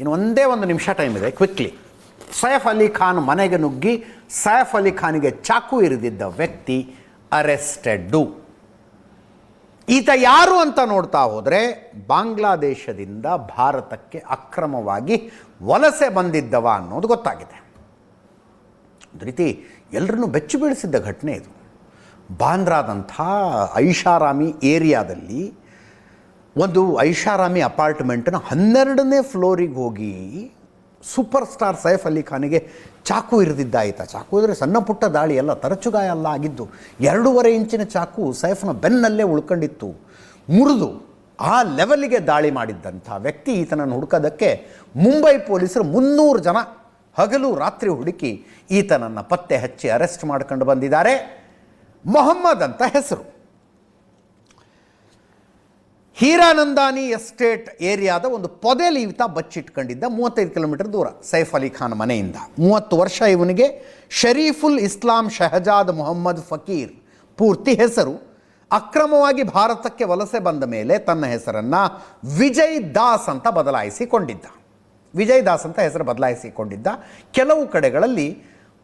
ಇನ್ನು ಒಂದೇ ಒಂದು ನಿಮಿಷ ಟೈಮ್ ಇದೆ ಕ್ವಿಕ್ಲಿ ಸೈಫ್ ಅಲಿ ಖಾನ್ ಮನೆಗೆ ನುಗ್ಗಿ, ಸೈಫ್ ಅಲಿ ಖಾನ್ಗೆ ಚಾಕು ಇರಿದಿದ್ದ ವ್ಯಕ್ತಿ ಅರೆಸ್ಟೆಡ್ಡು. ಈತ ಯಾರು ಅಂತ ನೋಡ್ತಾ ಹೋದರೆ, ಬಾಂಗ್ಲಾದೇಶದಿಂದ ಭಾರತಕ್ಕೆ ಅಕ್ರಮವಾಗಿ ವಲಸೆ ಬಂದಿದ್ದವ ಅನ್ನೋದು ಗೊತ್ತಾಗಿದೆ. ಒಂದು ರೀತಿ ಎಲ್ಲರನ್ನೂ ಬೆಚ್ಚು ಬೀಳಿಸಿದ್ದಘಟನೆ ಇದು. ಬಾಂದ್ರಾದಂಥ ಐಷಾರಾಮಿ ಏರಿಯಾದಲ್ಲಿ ಒಂದು ಐಷಾರಾಮಿ ಅಪಾರ್ಟ್ಮೆಂಟ್ನ ಹನ್ನೆರಡನೇ ಫ್ಲೋರಿಗೆ ಹೋಗಿ ಸೂಪರ್ ಸ್ಟಾರ್ ಸೈಫ್ ಅಲಿ ಖಾನಿಗೆ ಚಾಕು ಇರಿದಿದ್ದಾಯಿತ. ಚಾಕು ಅಂದರೆ ಸಣ್ಣ ಪುಟ್ಟ ದಾಳಿ ಎಲ್ಲ ತರಚುಗಾಯ ಅಲ್ಲ ಆಗಿದ್ದು ಎರಡೂವರೆ ಇಂಚಿನ ಚಾಕು ಸೈಫ್ನ ಬೆನ್ನಲ್ಲೇ ಉಳ್ಕೊಂಡಿತ್ತು. ಮುರಿದು ಆ ಲೆವೆಲ್ಗೆ ದಾಳಿ ಮಾಡಿದ್ದಂಥ ವ್ಯಕ್ತಿ ಈತನನ್ನು ಹುಡುಕೋದಕ್ಕೆ ಮುಂಬೈ ಪೊಲೀಸರು ಮುನ್ನೂರು ಜನ ಹಗಲು ರಾತ್ರಿ ಹುಡುಕಿ ಈತನನ್ನು ಪತ್ತೆ ಹಚ್ಚಿ ಅರೆಸ್ಟ್ ಮಾಡ್ಕೊಂಡು ಬಂದಿದ್ದಾರೆ. ಮೊಹಮ್ಮದ್ ಅಂತ ಹೆಸರು. ಹೀರಾನಂದಾನಿ ಎಸ್ಟೇಟ್ ಏರಿಯಾದ ಒಂದು ಪೊದೆಲಿ ಈತ ಬಚ್ಚಿಟ್ಕೊಂಡಿದ್ದ ಮೂವತ್ತೈದು ಕಿಲೋಮೀಟರ್ ದೂರ. ಸೈಫ್ ಅಲಿ ಖಾನ್ ಮನೆಯಿಂದ. ಮೂವತ್ತು ವರ್ಷ ಇವನಿಗೆ ಶರೀಫುಲ್ ಇಸ್ಲಾಂ ಶಹಜಾದ್ ಮೊಹಮ್ಮದ್ ಫಕೀರ್ ಪೂರ್ತಿ ಹೆಸರು. ಅಕ್ರಮವಾಗಿ ಭಾರತಕ್ಕೆ ವಲಸೆ ಬಂದ ಮೇಲೆ ತನ್ನ ಹೆಸರನ್ನು ವಿಜಯ್ ದಾಸ್ ಅಂತ ಬದಲಾಯಿಸಿಕೊಂಡಿದ್ದ. ವಿಜಯ್ ದಾಸ್ ಅಂತ ಹೆಸರು ಬದಲಾಯಿಸಿಕೊಂಡಿದ್ದ. ಕೆಲವು ಕಡೆಗಳಲ್ಲಿ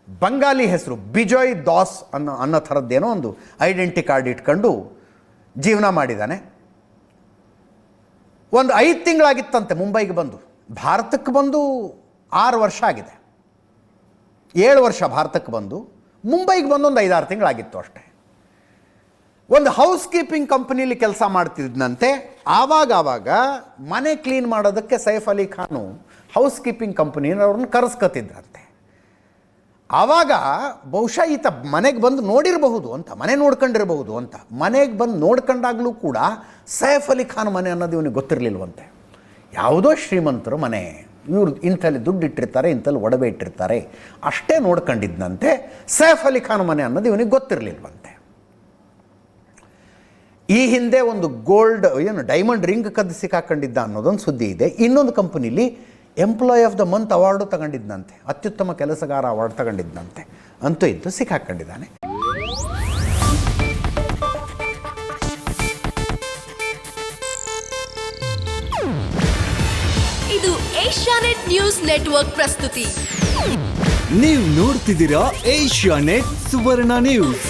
ಬಂಗಾಲಿ ಹೆಸರು ಬಿಜಯ್ ದಾಸ್ ಅನ್ನೋ ಅನ್ನೋ ಥರದ್ದೇನೋ ಒಂದು ಐಡೆಂಟಿ ಕಾರ್ಡ್ ಇಟ್ಕೊಂಡು ಜೀವನ ಮಾಡಿದ್ದಾನೆ. ಒಂದು ಐದು ತಿಂಗಳಾಗಿತ್ತಂತೆ ಮುಂಬೈಗೆ ಬಂದು. ಭಾರತಕ್ಕೆ ಬಂದು ಆರು ವರ್ಷ ಆಗಿದೆ. ಏಳು ವರ್ಷ ಭಾರತಕ್ಕೆ ಬಂದು. ಮುಂಬೈಗೆ ಬಂದು ಒಂದು ಐದಾರು ತಿಂಗಳಾಗಿತ್ತು ಅಷ್ಟೇ. ಒಂದು ಹೌಸ್ ಕೀಪಿಂಗ್ ಕಂಪನಿಲಿ ಕೆಲಸ ಮಾಡ್ತಿದ್ದಂತೆ ಆವಾಗ ಆವಾಗ ಮನೆ ಕ್ಲೀನ್ ಮಾಡೋದಕ್ಕೆ ಸೈಫ್ ಅಲಿ ಖಾನು ಹೌಸ್ ಕೀಪಿಂಗ್ ಕಂಪನಿಯವ್ರನ್ನ ಕರೆಸ್ಕೊತಿದ್ರಂತೆ ಆವಾಗ ಬಹುಶಃ ಈತ ಮನೆಗೆ ಬಂದು ನೋಡಿರಬಹುದು ಅಂತ, ಮನೆ ನೋಡ್ಕೊಂಡಿರಬಹುದು ಅಂತ. ಮನೆಗೆ ಬಂದು ನೋಡ್ಕೊಂಡಾಗಲೂ ಕೂಡ ಸೈಫ್ ಅಲಿ ಖಾನ್ ಮನೆ ಅನ್ನೋದು ಇವನಿಗೆ ಗೊತ್ತಿರಲಿಲ್ವಂತೆ. ಯಾವುದೋ ಶ್ರೀಮಂತರು ಮನೆ, ಇವ್ರು ಇಂಥಲ್ಲಿ ದುಡ್ಡು ಇಟ್ಟಿರ್ತಾರೆ ಇಂಥಲ್ಲಿ ಒಡವೆ ಇಟ್ಟಿರ್ತಾರೆ, ಅಷ್ಟೇ ನೋಡ್ಕೊಂಡಿದ್ದಂತೆ ಸೈಫ್ ಅಲಿ ಖಾನ್ ಮನೆ ಅನ್ನೋದು ಇವನಿಗೆ ಗೊತ್ತಿರಲಿಲ್ವಂತೆ. ಈ ಹಿಂದೆ ಒಂದು ಗೋಲ್ಡ್, ಏನು, ಡೈಮಂಡ್ ರಿಂಗ್ ಕದ್ದು ಸಿಕ್ಕಾಕೊಂಡಿದ್ದ ಅನ್ನೋದೊಂದು ಸುದ್ದಿ ಇದೆ. ಇನ್ನೊಂದು ಕಂಪನಿಲಿ employee of the month award ತಗೊಂಡಿದ್ದಂತೆ ಅತ್ಯುತ್ತಮ ಕೆಲಸಗಾರ ಅವಾರ್ಡ್ ತಗೊಂಡಿದ್ದಂತೆ ಅಂತೂ ಇದ್ದು ಸಿಕ್ಕಾಕೊಂಡಿದ್ದಾನೆ. ಇದು ಏಷ್ಯಾನೆಟ್ ನ್ಯೂಸ್ ನೆಟ್ವರ್ಕ್ ಪ್ರಸ್ತುತಿ. ನೀವು ನೋಡ್ತಿದ್ದೀರಾ ಏಷ್ಯಾ ನೆಟ್ ಸುವರ್ಣ ನ್ಯೂಸ್.